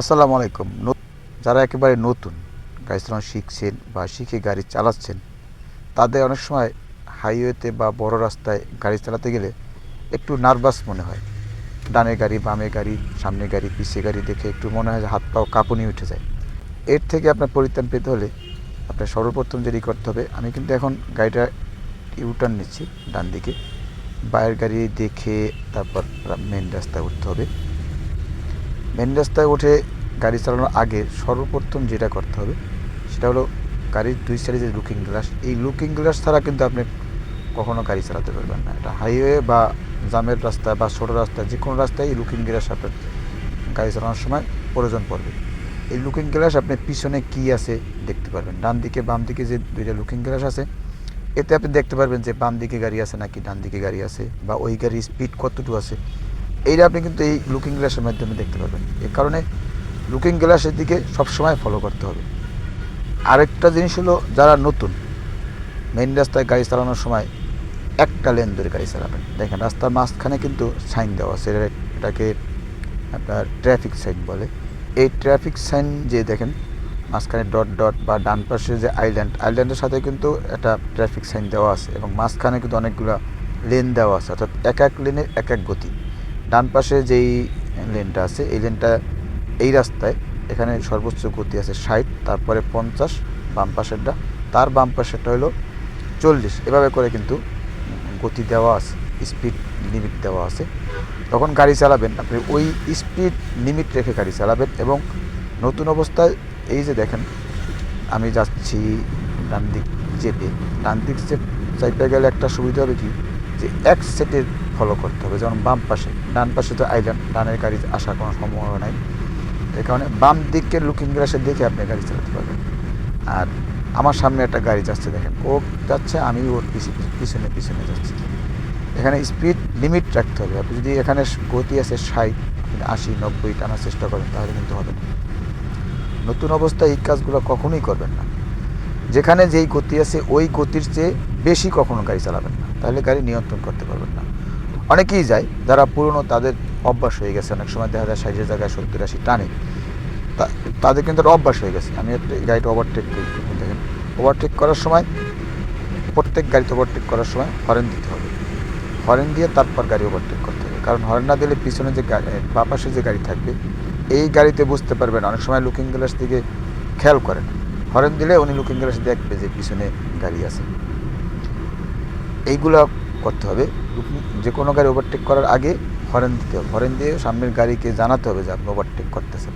আসসালামু আলাইকুম। যারা একেবারে নতুন গাড়ি চালানো শিখছেন বা শিখে গাড়ি চালাচ্ছেন, তাদের অনেক সময় হাইওয়েতে বা বড় রাস্তায় গাড়ি চালাতে গেলে একটু নার্ভাস মনে হয়। ডানে গাড়ি, বামে গাড়ি, সামনে গাড়ি, পিছে গাড়ি দেখে একটু মনে হয় যে হাত পাও কাঁপুনি উঠে যায়। এর থেকে আপনার পরিত্রাণ পেতে হলে আপনার সর্বপ্রথম যেটি করতে হবে, আমি কিন্তু এখন গাড়িটা ইউটার্ন নিচ্ছি ডান দিকে। বাইরের গাড়ি দেখে তারপর মেন রাস্তায় উঠতে হবে। মেন রাস্তায় উঠে গাড়ি চালানোর আগে সর্বপ্রথম যেটা করতে হবে, সেটা হলো গাড়ির দুই সাইডে যে লুকিং গ্লাস এই লুকিং গ্লাস ছাড়া কিন্তু আপনি কখনো গাড়ি চালাতে পারবেন না। এটা হাইওয়ে বা জামের রাস্তা বা ছোটো রাস্তা যে কোনো রাস্তায় এই লুকিং গ্লাস আপনার গাড়ি চালানোর সময় প্রয়োজন পড়বে। এই লুকিং গ্লাস আপনি পিছনে কি আছে দেখতে পারবেন। ডান দিকে, বাম দিকে যে দুইটা লুকিং গ্লাস আছে, এতে আপনি দেখতে পারবেন যে বাম দিকে গাড়ি আছে নাকি ডান দিকে গাড়ি আছে, বা ওই গাড়ির স্পিড কতটুকু আছে। এইটা আপনি কিন্তু এই লুকিং গ্লাসের মাধ্যমে দেখতে পাবেন এ কারণে লুকিং গ্লাসের দিকে সবসময় ফলো করতে হবে। আরেকটা জিনিস হলো, যারা নতুন মেইন রাস্তায় গাড়ি চালানোর সময় একটা লেন ধরে গাড়ি চালাবেন। দেখেন, রাস্তার মাঝখানে কিন্তু সাইন দেওয়া আছে। এটাকে আপনার ট্রাফিক সাইন বলে। এই ট্রাফিক সাইন যে দেখেন, মাঝখানে ডট ডট বা ডান পাশে যে আইল্যান্ড আইল্যান্ডের সাথে কিন্তু একটা ট্রাফিক সাইন দেওয়া আছে এবং মাঝখানে কিন্তু অনেকগুলো লেন দেওয়া আছে। অর্থাৎ এক এক লেনের এক এক গতি। ডান পাশে যেই লেনটা আছে, এই লেনটা এই রাস্তায় এখানে সর্বোচ্চ গতি আছে ষাট, তারপরে পঞ্চাশ, বাম পাশেরটা। তার বাম পাশেরটা হলো চল্লিশ। এভাবে করে কিন্তু গতি দেওয়া আছে, স্পিড লিমিট দেওয়া আছে। তখন গাড়ি চালাবেন আপনি ওই স্পিড লিমিট রেখে গাড়ি চালাবেন এবং নতুন অবস্থায় এই যে দেখেন, আমি যাচ্ছি ডান দিক চেপে। ডান দিক চেপ চাইপে গেলে একটা সুবিধা হবে কি? যে এক সেটে ফলো করতে হবে। যেমন বাম পাশে, ডান পাশে তো আইল্যান্ড ডানের গাড়ি আসার কোনো সম্ভাবনা নাই। এই কারণে বাম দিকে লুকিং গ্লাসে দেখে আপনি গাড়ি চালাতে পারবেন। আর আমার সামনে একটা গাড়ি যাচ্ছে দেখেন। ও যাচ্ছে, আমি ওর পিছনে পিছনে পিছনে যাচ্ছি। এখানে স্পিড লিমিট রাখতে হবে। আপনি যদি এখানে গতি আছে ষাট আশি, নব্বই টানার চেষ্টা করেন, তাহলে কিন্তু হবে না। নতুন অবস্থায় এই কাজগুলো কখনোই করবেন না। যেখানে যেই গতি আছে, ওই গতির চেয়ে বেশি কখনো গাড়ি চালাবেন না। তাহলে গাড়ি নিয়ন্ত্রণ করতে পারবেন না। অনেকেই যায়, যারা পুরনো তাদের অভ্যাস হয়ে গেছে। অনেক সময় দেখা যায় ষাটের জায়গায় সত্তর আশি টানে। তাদের কিন্তু অভ্যাস হয়ে গেছে। আমি একটা গাড়িটা ওভারটেক করি। দেখেন ওভারটেক করার সময়, প্রত্যেক গাড়িতে ওভারটেক করার সময় হরেন দিতে হবে। হরেন দিয়ে তারপর গাড়ি ওভারটেক করতে হবে। কারণ হরেন না দিলে পিছনে যে গাড়ি বা পাশে যে গাড়ি থাকবে, এই গাড়িতে বুঝতে পারবেন, অনেক সময় লুকিং গ্লাস দিকে খেয়াল করেন। হরেন দিলে উনি লুকিং গ্লাস দেখবে যে পিছনে গাড়ি আছে। এইগুলো করতে হবে। যে কোনো গাড়ি ওভারটেক করার আগে হরেন দিতে হবে। হরেন দিয়ে সামনের গাড়িকে জানাতে হবে যে আপনি ওভারটেক করতেছেন।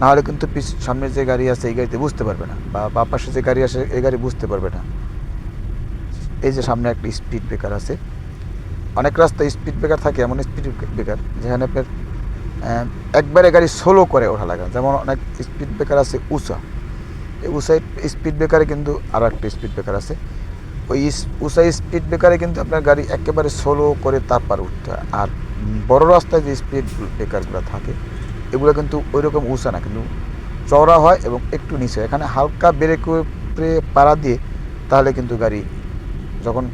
নাহলে কিন্তু পিছ, সামনের যে গাড়ি আছে, এই গাড়িতে বুঝতে পারবে না বা বা পাশে যে গাড়ি আসে এই গাড়ি বুঝতে পারবে না। এই যে সামনে একটা স্পিড ব্রেকার আছে। অনেক রাস্তায় স্পিড ব্রেকার থাকে, এমন স্পিড ব্রেকার যেখানে আপনার একবারে গাড়ি স্লো করে ওঠা লাগে। যেমন অনেক স্পিড ব্রেকার আছে উষা। এই উষা স্পিড ব্রেকারে কিন্তু আরও একটা স্পিড ব্রেকার আছে। ওই উষা স্পিড ব্রেকারে কিন্তু আপনার গাড়ি একেবারে স্লো করে তারপর উঠতে হয়। আর বড় রাস্তায় যে স্পিড ব্রেকারগুলো থাকে, এগুলো কিন্তু ওই রকম উষা না, কিন্তু চওড়া হয় এবং একটু নিচে। এখানে হালকা ব্রেক পাড়া দিয়ে তাহলে কিন্তু গাড়ি যখন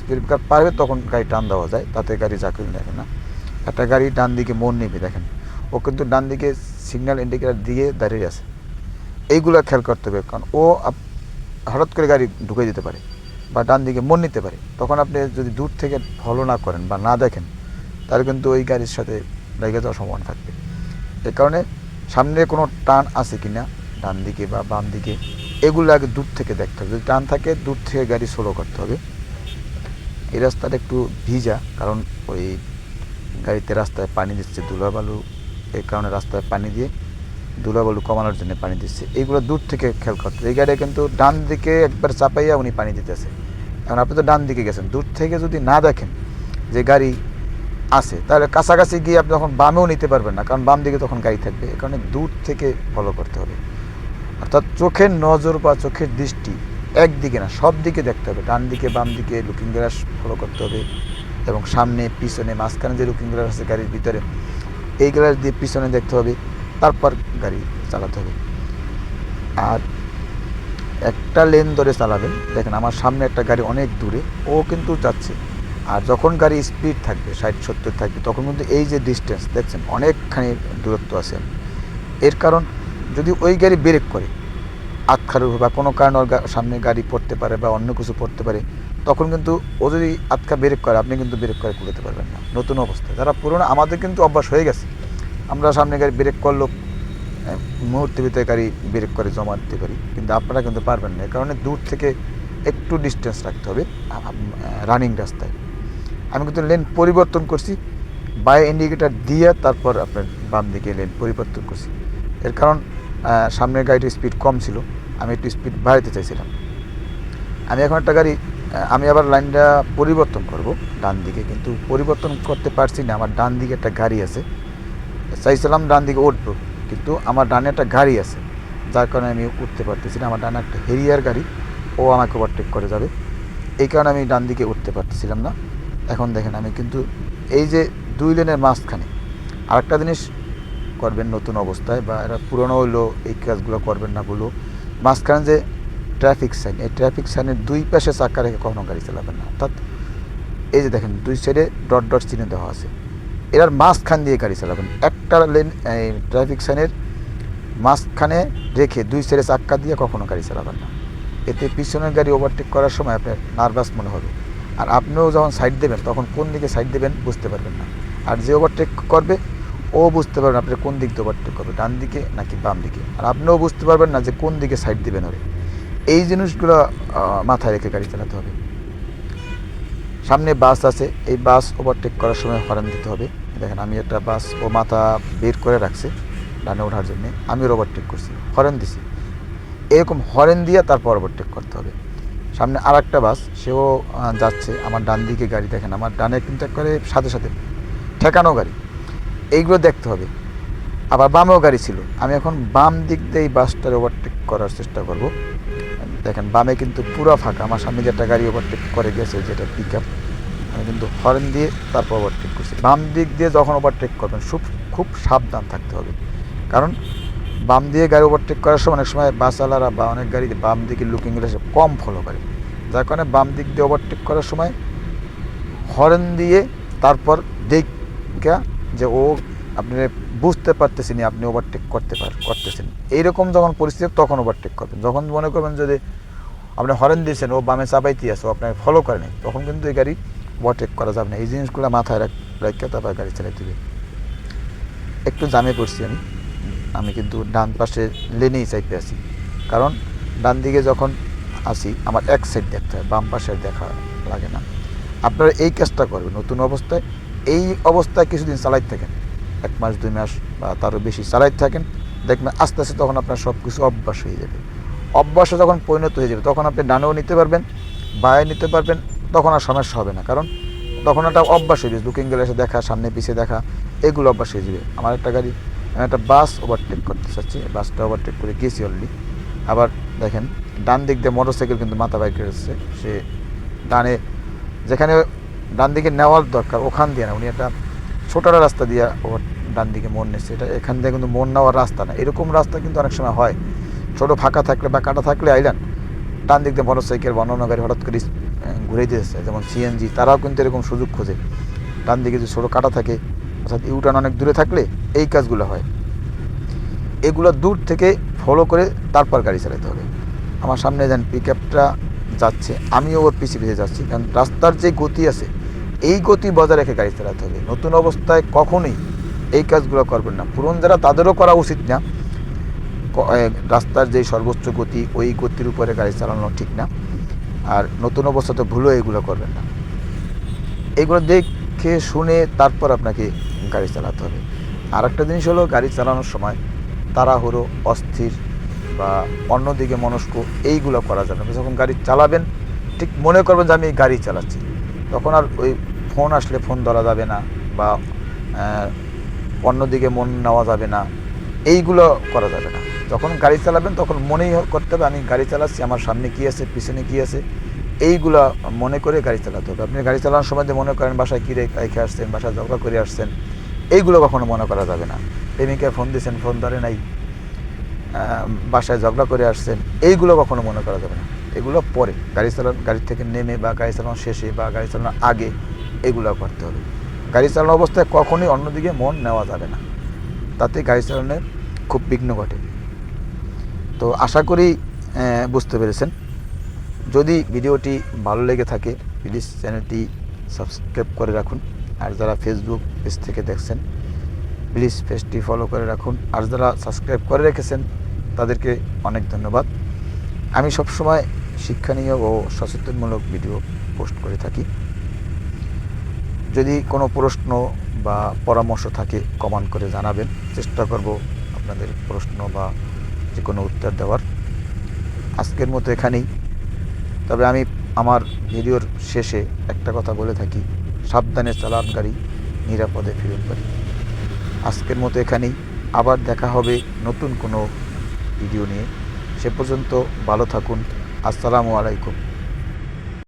স্পিড ব্রেকার পারবে তখন গাড়ি টান দেওয়া যায়, তাতে গাড়ি চাকরি দেখে না। একটা গাড়ি ডান দিকে মন নেবে দেখেন। ও কিন্তু ডান দিকে সিগন্যাল ইন্ডিকেটার দিয়ে দাঁড়িয়ে আছে। এইগুলো খেয়াল করতে হবে, কারণ ও হঠাৎ করে গাড়ি ঢুকে যেতে পারে। বা ডান দিকে মন নিতে পারে, তখন আপনি যদি দূর থেকে ফলো না করেন বা না দেখেন, তাহলে কিন্তু ওই গাড়ির সাথে লেগে যাওয়ার সম্ভাবনা থাকবে। এ কারণে সামনে কোনো টান আছে কি না ডান দিকে বা বাম দিকে, এগুলো আগে দূর থেকে দেখতে হবে। যদি টান থাকে, দূর থেকে গাড়ি স্লো করতে হবে। এই রাস্তাটা একটু ভিজা, কারণ ওই গাড়িতে রাস্তায় পানি দিচ্ছে ধুলাবালু এই কারণে রাস্তায় পানি দিয়ে ধুলাবালু কমানোর জন্য পানি দিচ্ছে। এইগুলো দূর থেকে খেয়াল করতে এই গাড়ি কিন্তু ডান দিকে একবার চাপাইয়া উনি পানি দিতেছে। এখন আপনি তো ডান দিকে গেছেন। দূর থেকে যদি না দেখেন যে গাড়ি আছে, তাহলে কাছাকাছি গিয়ে আপনি তখন বামেও নিতে পারবেন না। কারণ বাম দিকে তখন গাড়ি থাকবে। এই কারণে দূর থেকে ফলো করতে হবে। অর্থাৎ চোখের নজর বা চোখের দৃষ্টি একদিকে না, সব দিকে দেখতে হবে। ডান দিকে, বাম দিকে লুকিং গ্লাস ফলো করতে হবে। এবং সামনে, পিছনে, মাঝখানে যে লুকিং গ্লাস আছে গাড়ির ভিতরে, এই গ্লাস দিয়ে পিছনে দেখতে হবে। তারপর গাড়ি চালাতে হবে। আর একটা লেন ধরে চালাবেন। দেখেন আমার সামনে একটা গাড়ি অনেক দূরে, ও কিন্তু যাচ্ছে। আর যখন গাড়ি স্পিড থাকবে, ষাট, সত্তর থাকবে, তখন কিন্তু এই যে ডিস্টেন্স দেখছেন, অনেকখানি দূরত্ব আছে। এর কারণ, যদি ওই গাড়ি ব্রেক করে আটখারু বা কোনো কারণে সামনে গাড়ি পড়তে পারে বা অন্য কিছু পড়তে পারে, তখন কিন্তু ও যদি আটকা ব্রেক করে, আপনি কিন্তু ব্রেক করে কুলোতে পারবেন না। নতুন অবস্থায় যারা পুরনো, আমাদের কিন্তু অভ্যাস হয়ে গেছে। আমরা সামনে গাড়ি ব্রেক করল আহ, মুহূর্তের ভিতরে গাড়ি ব্রেক করে জমা দিতে পারি। কিন্তু আপনারা কিন্তু পারবেন না এ কারণে দূর থেকে একটু ডিস্টেন্স রাখতে হবে রানিং রাস্তায়। আমি কিন্তু লেন পরিবর্তন করছি বাই ইন্ডিকেটার দিয়ে তারপর আপনার বাম দিকে লেন পরিবর্তন করছি। এর কারণ সামনের গাড়িটির স্পিড কম ছিল আমি একটু স্পিড বাড়াতে চাইছিলাম। আমি এখন একটা গাড়ি আমি আবার লাইনটা পরিবর্তন করব ডান দিকে কিন্তু পরিবর্তন করতে পারছি না আমার ডান দিকে একটা গাড়ি আছে চাইছিলাম ডান দিকে উঠবো, কিন্তু আমার ডানে একটা গাড়ি আছে, যার কারণে আমি উঠতে পারতেছি না। আমার ডানে একটা হেরিয়ার গাড়ি, ও আমাকে ওভারটেক করে যাবে। এই কারণে আমি ডান দিকে উঠতে পারতেছিলাম না। এখন দেখেন, আমি কিন্তু এই যে দুই লেনের মাঝখানে আরেকটা জিনিস করবেন নতুন অবস্থায়, বা এরা পুরনো হইল, এই কাজগুলো করবেন না বলো। মাঝখানে যে ট্রাফিক সাইন এই ট্রাফিক সাইনের দুই পাশে চাকা রেখে কখনো গাড়ি চালাবেন না। অর্থাৎ এই যে দেখেন, দুই সাইডে ডট ডট চিহ্ন দেওয়া আছে। এরার মাঝখান দিয়ে গাড়ি চালাবেন। একটা লেন ট্রাফিক সাইনের মাঝখানে রেখে দুই সাইডে চাক্কা দিয়ে কখনো গাড়ি চালাবেন না। এতে পিছনের গাড়ি ওভারটেক করার সময় আপনার নার্ভাস মনে হবে। আর আপনিও যখন সাইড দেবেন, তখন কোন দিকে সাইড দেবেন বুঝতে পারবেন না। আর যে ওভারটেক করবে, ও বুঝতে পারবেন আপনি কোন দিক দিয়ে ওভারটেক করবে, ডান দিকে নাকি বাম দিকে। আর আপনিও বুঝতে পারবেন না যে কোন দিকে সাইড দেবেন হবে এই জিনিসগুলো মাথায় রেখে গাড়ি চালাতে হবে। সামনে বাস আছে। এই বাস ওভারটেক করার সময় হরেন দিতে হবে। দেখেন, আমি একটা বাস ও মাথা বের করে রাখছে ডানে ওঠার জন্য। আমি ওভারটেক করছি, হরেন দিছি। এরকম হরেন দিয়ে তারপর ওভারটেক করতে হবে। সামনে আর একটা বাস, সেও যাচ্ছে। আমার ডান দিকে গাড়ি, দেখেন, আমার ডানে কিন্তু করে সাথে সাথে ঠেকানো গাড়ি। এইগুলো দেখতে হবে। আবার বামেও গাড়ি ছিল। আমি এখন বাম দিক দিয়ে এই বাসটার ওভারটেক করার চেষ্টা করব। দেখেন, বামে কিন্তু পুরো ফাঁকা। আমার সামনে যে একটা গাড়ি ওভারটেক করে গেছে, যেটা পিক আপ আমি কিন্তু হর্ন দিয়ে তারপর ওভারটেক করছি। বাম দিক দিয়ে যখন ওভারটেক করবেন, খুব খুব সাবধান থাকতে হবে। কারণ বাম দিয়ে গাড়ি ওভারটেক করার সময় অনেক সময় বাসওয়ালারা বা অনেক গাড়ি বাম দিকে লুকিং গ্লাসে কম ফলো করে। যার কারণে বাম দিক দিয়ে ওভারটেক করার সময় হর্ন দিয়ে তারপর দেখা যে ও আপনি বুঝতে পারতেছেন আপনি ওভারটেক করতে পার করতেছেন এইরকম যখন পরিস্থিতি তখন ওভারটেক করবেন। যখন মনে করবেন যদি আপনি হরেন দিয়েছেন, ও বামে চাপাইতে আছে, ও আপনাকে ফলো করেনি তখন কিন্তু এই গাড়ি ওভারটেক করা যাবে না। এই জিনিসগুলো মাথায় রাখ রাখতে তারপর গাড়ি চালাইতে হবে একটু জামে পড়ছি আমি। আমি কিন্তু ডান পাশে লেনেই চাইতে আছি। কারণ ডান দিকে যখন আসি আমার এক সাইড দেখতে হয়, বাম পাশে দেখা লাগে না। আপনারা এই কাজটা করবেন। নতুন অবস্থায় এই অবস্থায় কিছুদিন চালাইতে থাকেন। এক মাস, দুই মাস, বা তারও বেশি চালাইতে থাকেন, দেখবেন আস্তে আস্তে তখন আপনার সব কিছু অভ্যাস হয়ে যাবে। অভ্যাসে যখন পরিণত হয়ে যাবে, তখন আপনি ডানেও নিতে পারবেন, বায়ে নিতে পারবেন, তখন আর সমস্যা হবে না। কারণ তখন একটা অভ্যাস হয়ে যাবে লুকিং গ্লাসে দেখা, সামনে পিছিয়ে দেখা, এগুলো অভ্যাস হয়ে যাবে। আমার একটা গাড়ি, আমি একটা বাস ওভারটেক করতে চাচ্ছি, বাসটা ওভারটেক করে গেছি অলরেডি আবার দেখেন, ডান দিক দিয়ে মোটর সাইকেল কিন্তু মাথা বাইক করেছে সে ডানে, যেখানে ডান দিকে নেওয়ার দরকার, ওখান দিয়ে না, উনি একটা ছোটারা রাস্তা দিয়ে ওভার ডান দিকে মন নিচ্ছে। এটা এখান দিয়ে কিন্তু মন নেওয়ার রাস্তা না। এরকম রাস্তা কিন্তু অনেক সময় হয়। ছোটো ফাঁকা থাকলে বা কাটা থাকলে আইলেন ডান দিক দিয়ে মোটর সাইকেল বা অন্য গাড়ি হঠাৎ করে ঘুরে দিয়েছে যেমন সিএনজি তারাও কিন্তু এরকম সুযোগ খোঁজে। ডান দিকে যে ছোটো কাটা থাকে, অর্থাৎ ইউটার্ন অনেক দূরে থাকলে এই কাজগুলো হয়। এগুলো দূর থেকে ফলো করে তারপর গাড়ি চালাতে হবে। আমার সামনে যান পিক যাচ্ছে, আমিও ওর পিছিয়ে পিছিয়ে যাচ্ছি। কারণ রাস্তার যে গতি আছে এই গতি বজায় রেখে গাড়ি চালাতে হবে। নতুন অবস্থায় কখনোই এই কাজগুলো করবেন না। পুরন যারা তাদেরও করা উচিত না। রাস্তার যে সর্বোচ্চ গতি, ওই গতির উপরে গাড়ি চালানো ঠিক না। আর নতুন অবস্থাতে ভুলও এগুলো করবেন না। এগুলো দেখে শুনে তারপর আপনাকে গাড়ি চালাতে হবে। আর একটা জিনিস হলো গাড়ি চালানোর সময় তাড়াহুড়ো, অস্থির বা অন্যদিকে মনস্ক, এইগুলো করা যাবে যখন গাড়ি চালাবেন, ঠিক মনে করবেন যে আমি গাড়ি চালাচ্ছি। তখন আর ওই ফোন আসলে ফোন ধরা যাবে না বা অন্যদিকে মন নেওয়া যাবে না। এইগুলো করা যাবে না। যখন গাড়ি চালাবেন তখন মনেই করতে হবে, আমি গাড়ি চালাচ্ছি, আমার সামনে কী আছে, পিছনে কী আছে। এইগুলো মনে করে গাড়ি চালাতে হবে। আপনি গাড়ি চালানোর সময় মনে করেন, বাসায় কী রেখে আসছেন, বাসায় ঝগড়া করে আসছেন, এইগুলো কখনো মনে করা যাবে না। প্রেমিকা ফোন দিয়েছেন, ফোন ধরে নাই বাসায় ঝগড়া করে আসছেন, এইগুলো কখনো মনে করা যাবে না। এগুলো পরে, গাড়ি চালানো, গাড়ি থেকে নেমে বা গাড়ি চালানো শেষে বা গাড়ি চালানোর আগে এগুলো করতে হবে। গাড়ি চালানো অবস্থায় কখনোই অন্যদিকে মন নেওয়া যাবে না। তাতে গাড়ি চালানোর খুব বিঘ্ন ঘটে। তো আশা করি বুঝতে পেরেছেন। যদি ভিডিওটি ভালো লেগে থাকে প্লিজ চ্যানেলটি সাবস্ক্রাইব করে রাখুন। আর যারা ফেসবুক পেজ থেকে দেখছেন প্লিজ পেজটি ফলো করে রাখুন। আর যারা সাবস্ক্রাইব করে রেখেছেন, তাদেরকে অনেক ধন্যবাদ। আমি সবসময় শিক্ষণীয় ও সচেতনমূলক ভিডিও পোস্ট করে থাকি। যদি কোনো প্রশ্ন বা পরামর্শ থাকে, কমেন্ট করে জানাবেন। চেষ্টা করব আপনাদের প্রশ্ন বা যে কোনো উত্তর দেওয়ার। আজকের মতো এখানেই। তবে আমি আমার ভিডিওর শেষে একটা কথা বলে থাকি, সাবধানে চালান গাড়ি, নিরাপদে ফিরন পারি আজকের মতো এখানেই। আবার দেখা হবে নতুন কোনো ভিডিও নিয়ে। সে পর্যন্ত ভালো থাকুন। আসসালামু আলাইকুম।